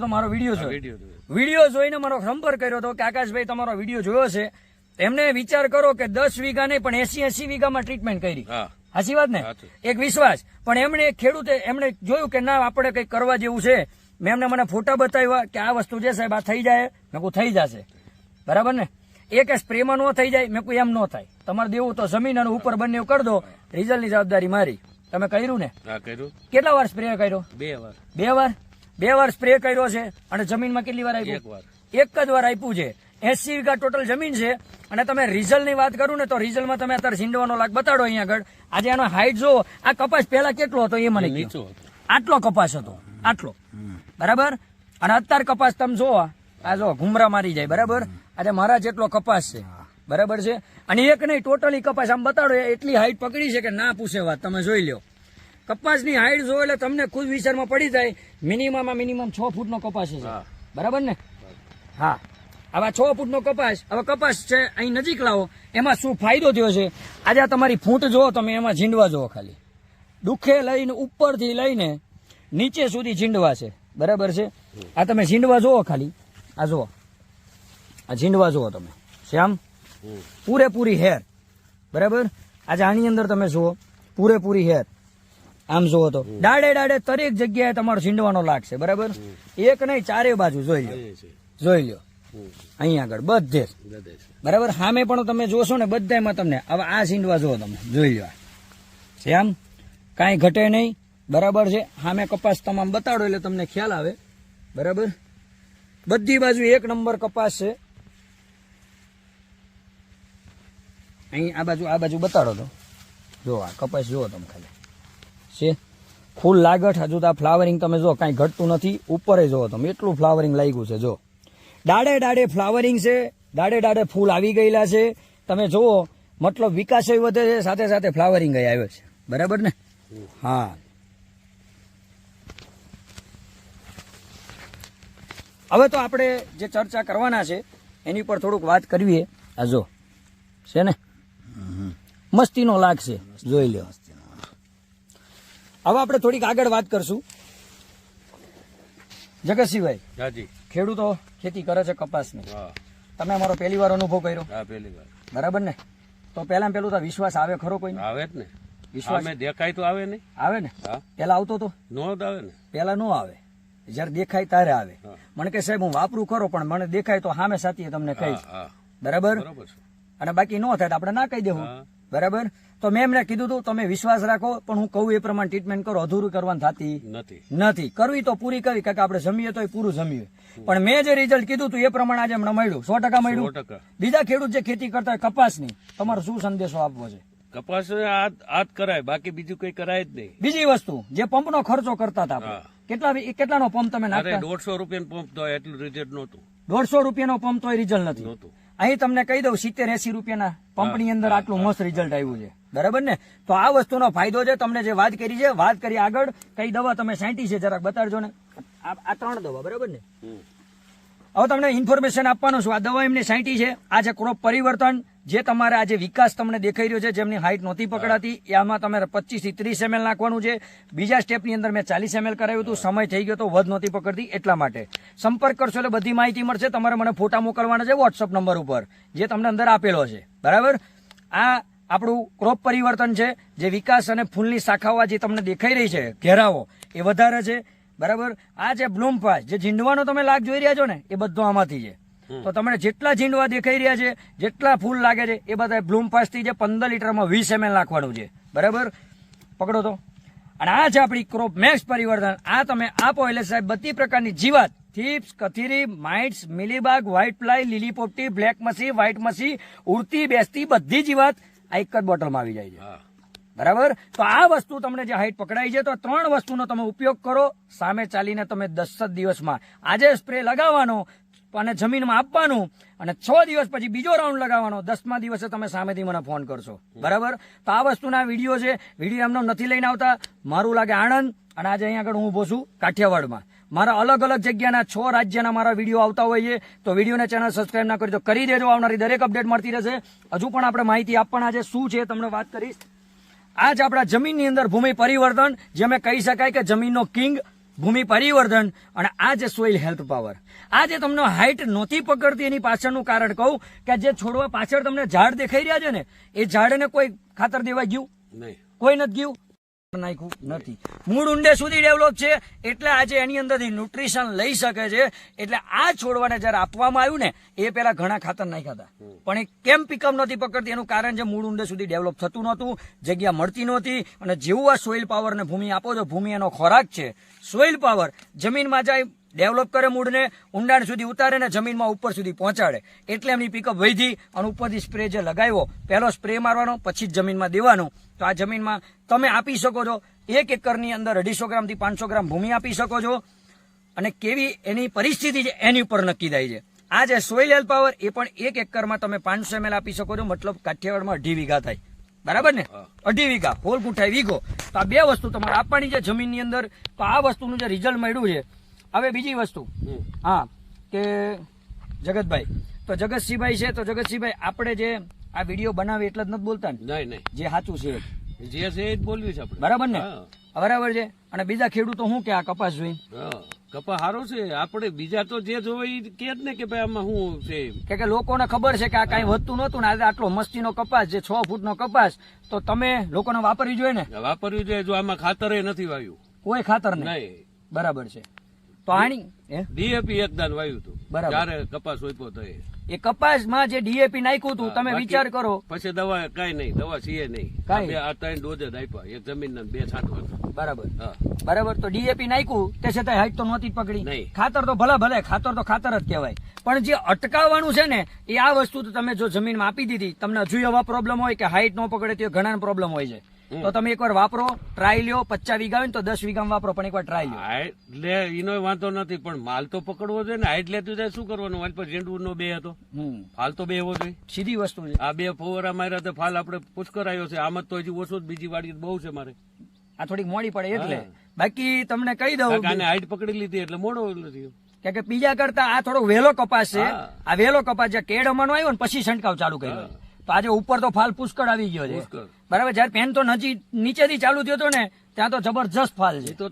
તો મારો વીડિયો જોયો. વીડિયો જોઈને મારો સંપર્ક કર્યો હતો કે આકાશભાઈ તમારો વીડિયો જોયો છે. એમને વિચાર કરો કે દસ વીઘા નહીં પણ એસી એસી વીઘામાં ટ્રીટમેન્ટ કરી. સાચી વાત ને? એક વિશ્વાસ. પણ એમણે ખેડૂતે એમણે જોયું કે ના આપણે કંઈક કરવા જેવું છે. મેં એમને મને ફોટા બતાવ્યા કે આ વસ્તુ છે સાહેબ આ થઈ જાય. મેં કહું થઈ જશે. બરાબર ને? એ કે સ્પ્રેમાં ન થઈ જાય મેં કહું એમ ન થાય. તમારે દેવું તો જમીન અને ઉપર બંને કરી દો. રિઝલ્ટની જવાબદારી મારી. તમે કર્યું ને? કર્યું. કેટલા વાર સ્પ્રે કર્યો? બે વાર. બે વાર? બે વાર સ્પ્રે કર્યો છે અને જમીનમાં કેટલી વાર આપ્યું? એક એક જ વાર આપ્યું છે. એસી વીઘા ટોટલ જમીન છે. અને તમે રિઝલ્ટની વાત કરું ને તો રિઝલ્ટમાં તમે અત્યારે ઝીંડવાનો લાગ બતાડો અહીંયા આગળ. આજે આનો હાઈટ જો આ કપાસ પહેલા કેટલો હતો એ મને. નીચો આટલો કપાસ હતો. આટલો. બરાબર? અને અત્યારે કપાસ તમે જો આ જો ઘુમરા મારી જાય. બરાબર? આજે મારા જેટલો કપાસ છે. બરાબર છે? અને એક નહીં ટોટલી કપાસ આમ બતાડો. એટલી હાઈટ પકડી છે કે ના પૂછે વાત. તમે જોઈ લ્યો. કપાસની હાઈટ જો એટલે તમને ખુદ વિચારમાં પડી જાય મિનિમમ મિનિમમ છ ફૂટનો કપાસ છે બરાબર ને? હા. હવે છ ફૂટનો કપાસ હવે કપાસ છે અહીં નજીક લાવો. એમાં શું ફાયદો થયો છે? આજે આ તમારી ફૂટ જુઓ તમે એમાં ઝીંડવા જુઓ ખાલી. દુખે લઈને ઉપરથી લઈને નીચે સુધી ઝીંડવા છે. બરાબર છે? આ તમે ઝીંડવા જુઓ ખાલી. આ જુઓ આ ઝીંડવા જુઓ તમે. શ્યામ? પૂરેપૂરી હેર બરાબર? આજે આની અંદર તમે જુઓ. પૂરેપૂરી હેર આમ જુઓ તો. દાડે દાડે દરેક જગ્યાએ તમારો છીંડવાનો લાગશે બરાબર? એક નહીં ચારે બાજુ જોઈ લો જોઈ લો અહીંયા આગળ બધે. છે. બરાબર? સામે પણ તમે જોશો ને બધામાં તમને હવે આ છીંડવા જુઓ તમે જોઈ લો શ્યામ કાંઈ ઘટે નહીં બરાબર છે? સામે કપાસ તમામ બતાડો એટલે તમને ખ્યાલ આવે. બરાબર? બધી બાજુ એક નંબર કપાસ છે. અહીં આ બાજુ આ બાજુ બતાડો તો. જો આ કપાસ જુઓ તમે ખાલી. છે. ફૂલ લાગઠ હજુ તો આ ફ્લાવરિંગ તમે જો કાંઈ ઘટતું નથી. ઉપર જુઓ તમે એટલું ફ્લાવરિંગ લાગ્યું છે જો. ડાડે ડાડે ફ્લાવરિંગ છે. ડાડે ડાડે ફૂલ આવી ગયેલા છે. તમે જુઓ મતલબ વિકાસ વધે છે સાથે સાથે ફ્લાવરિંગ આવ્યો છે. બરાબર ને? હા. હવે તો આપણે જે ચર્ચા કરવાના છે એની પર થોડુંક વાત કરવીએ આ જો છે ને? મસ્તીનો લાગ છે. જોઈ લ્યો. હવે આપણે થોડીક આગળ વાત કરશું. જગતસિંહભાઈ હાજી. ખેડૂતો ખેતી કરે છે કપાસની. તમે અમારો પહેલી વાર અનુભવ કર્યો. હા પેલી વાર. બરાબર ને? તો પહેલા પેલું તો વિશ્વાસ આવે ખરો કોઈ આવે જ ને. વિશ્વાસ દેખાય તો આવે ને. આવે ને? પેલા આવતો તો? નો આવે ને. પેલા નો આવે. જયારે દેખાય ત્યારે આવે. મને કે સાહેબ હું વાપરું ખરો પણ મને દેખાય તો સામે સાથીએ તમને કહીશ. બરાબર? અને બાકી ન થાય તો આપણે ના કહી દેવું. બરાબર? તો મેં એમને કીધું હતું તમે વિશ્વાસ રાખો પણ હું કહું એ પ્રમાણે ટ્રીટમેન્ટ કરો. અધૂરું કરવાની થતી નથી. નથી. કરવી તો પૂરી કરવી કારણ કે આપણે જમીએ તો પૂરું જમીએ. પણ મેં જે રિઝલ્ટ કીધું હતું એ પ્રમાણે આજે હમણાં મળ્યું. સો ટકા મળ્યું. બીજા ખેડૂત જે ખેતી કરતા હોય કપાસની તમારો શું સંદેશો આપવો છે? કપાસ આ કરાય બાકી બીજું કઈ કરાય જ નહીં. બીજી વસ્તુ જે પંપનો ખર્ચો કરતા હતા કેટલા કેટલાનો પંપ તમે નાખતા? દોઢસો રૂપિયા પંપ તો એટલું રિઝલ્ટ નહોતું. દોઢસો રૂપિયાનો પંપ તોય રિઝલ્ટ નથી. અહીં તમને કહી દઉં સિત્તેર એસી રૂપિયાના પંપની અંદર આટલું મસ્ત રિઝલ્ટ આવ્યું છે. બરાબર ને? તો આ વસ્તુનો ફાયદો છે તમને જે વાત કરી છે વાત કરી આગળ. કઈ દવા તમે સાંટી છે જરાક બતાડજો ને. આ આ ત્રણ દવા બરાબર ને? હવે તમને ઇન્ફોર્મેશન આપવાનું છું. આ દવા એમની સાંટી છે. આ છે ક્રોપ પરિવર્તન. જે તમારે આજે વિકાસ તમને દેખાઈ રહ્યો છે જેમની હાઇટ નહોતી પકડાતી આમાં તમારે પચીસથી ત્રીસ એમએલ નાખવાનું છે. બીજા સ્ટેપની અંદર મેં ચાલીસ એમએલ કરાવ્યું હતું. સમય થઈ ગયો તો વધ નહોતી પકડતી એટલા માટે. સંપર્ક કરશો એટલે બધી માહિતી મળશે. તમારે મને ફોટા મોકલવાના છે વોટ્સઅપ નંબર ઉપર જે તમને અંદર આપેલો છે. બરાબર? આ આપણું ક્રોપ પરિવર્તન છે જે વિકાસ અને ફૂલની શાખાઓ જે તમને દેખાઈ રહી છે ઘેરાવો એ વધારે છે બરાબર? આ જે બ્લૂમ પાસ જે ઝીંડવાનો તમે લાગ જોઈ રહ્યા છો ને એ બધો આમાંથી છે. તો તમને જેટલા ઝીંડવા દેખાઈ રહ્યા છે જેટલા ફૂલ લાગે છે એ બધા બ્લૂમ પાસથી જે પંદર લીટરમાં વીસ એમએલ નાખવાનું છે. બરાબર? પકડો તો. અને આ છે આપણી ક્રોપ મેક્સ પરિવર્તન. આ તમે આપો એટલે સાહેબ બધી પ્રકારની જીવાત થીપ્સ કથીરી માઇટ્સ મિલીબાગ વ્હાઇટ ફ્લાય લીલી પોપટી બ્લેક મસી વ્હાઇટ મસી ઉડતી બેસતી બધી જીવાત આ એક જ બોટલમાં આવી જાય છે. બરાબર? તો આ વસ્તુ તમને જે હાઈટ પકડાઈ છે તો ત્રણ વસ્તુનો તમે ઉપયોગ કરો સામે ચાલીને તમે દસ જ દિવસમાં. આજે સ્પ્રે લગાવવાનો અને જમીનમાં આપવાનું અને છ દિવસ પછી બીજો રાઉન્ડ લગાવવાનો દસમા દિવસે તમે સામેથી મને ફોન કરશો. બરાબર? તો આ વસ્તુના વીડિયો છે વીડિયો એમનો નથી લઈને આવતા. મારું લાગે આણંદ અને આજે અહીંયા આગળ હું ઊભો છું કાઠિયાવાડમાં. મારા અલગ અલગ જગ્યાના છ રાજ્યના મારા વીડિયો આવતા હોય છે તો વિડીયોને ચેનલ સબસ્ક્રાઇબ ના કરી તો કરી દેજો આવનારી દરેક અપડેટ મળતી રહેશે. હજુ પણ આપણે માહિતી આપવાના છે શું છે તમને વાત કરીશ. આજ આપણા જમીનની અંદર ભૂમિ પરિવર્તન જે અમે કહી શકાય કે જમીનનો કિંગ ભૂમિ પરિવર્તન અને આ જે સોઇલ હેલ્થ પાવર આ જે તમને હાઇટ નહોતી પકડતી એની પાછળનું કારણ કહું કે જે છોડવા પાછળ તમને ઝાડ દેખાઈ રહ્યા છે ને એ ઝાડને કોઈ ખાતર દેવા ગયું? નહીં. કોઈ નથી ગયું? નાખ્યું નથી. મૂળ ઊંડે સુધી ડેવલપ છે એટલે આજે એની અંદરથી ન્યુટ્રિશન લઈ શકે છે એટલે આ છોડવાને જ્યારે આપવામાં આવ્યું ને એ પેલા ઘણા ખાતર નાખ્યા હતા. પણ એ કેમ પિકઅપ નથી પકડતી? એનું કારણ છે મૂળ ઊંડે સુધી ડેવલપ થતું નહોતું જગ્યા મળતી નહોતી અને જેવું આ સોઇલ પાવરને ભૂમિ આપો છો ભૂમિ એનો ખોરાક છે. સોઇલ પાવર જમીનમાં જાય ડેવલપ કરે મૂળને ઊંડાણ સુધી ઉતારે ને જમીનમાં ઉપર સુધી પહોંચાડે. એટલે એમની પિકઅપ વધી અને ઉપરથી સ્પ્રે જે લગાવ્યો પહેલો સ્પ્રે મારવાનો પછી જ જમીનમાં દેવાનો. તો આ જમીનમાં તમે આપી શકો છો એક એકરની અંદર અઢીસો ગ્રામથી પાંચસો ગ્રામ ભૂમિ આપી શકો છો. અને કેવી એની પરિસ્થિતિ છે એની ઉપર નક્કી થાય છે. આ જે સોઇલ હેલ્થ પાવર એ પણ એક એકરમાં તમે પાંચસો એમએલ આપી શકો છો મતલબ કાઠિયાવાડમાં અઢી વીઘા થાય. બરાબર ને? અઢી વીઘા હોલ ગુંઠાઈ વીઘો. તો આ બે વસ્તુ તમારે આપવાની છે જમીનની અંદર. તો આ વસ્તુનું જે રિઝલ્ટ મળ્યું છે હવે બીજી વસ્તુ. હા કે જગતભાઈ. તો જગતસિંહભાઈ છે તો જગતસિંહભાઈ આપણે જે આ વીડિયો બનાવી એટલે જ નથી બોલતા ને? જે સાચું છે જે છે એ જ બોલવી છે આપણે. બરાબર ને? બરાબર છે. અને બીજા ખેડૂતો શું કે આ કપાસ જોઈ? કપાસ કપા સારો છે. આપણે બીજા તો જે જોવે કે જ ને કે ભાઈ આમાં શું છે કે કે લોકોને ખબર છે કે આ કાંઈ વધતું નહોતું ને આજે આટલો મસ્તીનો કપાસ જે છ ફૂટનો કપાસ તો તમે લોકોને વાપરવી જોઈએ ને? વાપરવી જોઈએ જો આમાં ખાતર નથી વાવ્યું. કોઈ ખાતર નહીં. બરાબર છે. તો આની એક દાન એકદાન હતું. બરાબર. કપાસ સોંપ્યો તો એ. કપાસમાં જે ડીએપી નાખ્યું હતું તમે વિચાર કરો. પછી દવા કઈ નહીં દવા સીએ નહીં. કાંઈ? આ ત્રણ ડોઝ જ આપ્યા એક જમીન બે છાંટવા બરાબર. બરાબર તો ડીએપી નાખ્યું તે છતાં હાઈટ તો નહોતી પકડી. ખાતર તો ભલે ભલે ખાતર તો ખાતર જ કહેવાય. પણ જે અટકાવવાનું છે ને એ આ વસ્તુ તો તમે જો જમીનમાં આપી દીધી તમને હજુ એવા પ્રોબ્લેમ હોય કે હાઈટ ન પકડે તો ઘણા પ્રોબ્લેમ હોય છે. તો તમે એકવાર વાપરો ટ્રાય લ્યો પચાસ વીઘા હોય ને તો દસ વીઘામાં વાપરો પણ એકવાર ટ્રાય લ્યો. એટલે એનો વાંધો નથી પણ માલ તો પકડવો જોઈએ ને હાઈટ લેતું જાય શું કરવાનું? મારી પર ઝેંડું નો બે હતો. ફાલ તો બે હોવો જોઈએ. સીધી વસ્તુ છે. આ બે ફોવરા માર્યા તો ફાલ આપણે પુષ્કર આવ્યો છે. આમ જ તો હજી ઓછો જ બીજી વાડી બહુ છે મારે. આ થોડીક મોડી પડે એટલે. બાકી તમને કહી દઉં હાઈટ પકડી લીધી એટલે મોડો નથી કે કે બીજા કરતા આ થોડો વહેલો કપાસ છે. આ વહેલો કપાસ જે કેડ અમાનો આવ્યો ને પછી છંટકાવ ચાલુ કર્યો. તો આજે ઉપર તો ફાલ પુષ્કળ આવી ગયો છે. બરાબર જયારે પેન તો નજીક નીચેથી ચાલુ થયો હતો ને ત્યાં તો જબરજસ્ત ફાલ છે. તો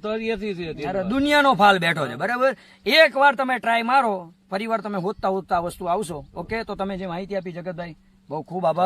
દુનિયાનો ફાલ બેઠો છે બરાબર? એક વાર તમે ટ્રાય મારો ફરી વાર તમે હોતતા હોતતા વસ્તુ આવશો ઓકે તો તમે જે માહિતી આપી જગતભાઈ બહુ ખૂબ આભાર.